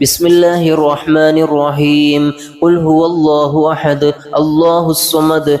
بسم الله الرحمن الرحيم. قل هو الله أحد الله الصمد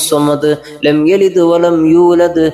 لم يلد ولم يولد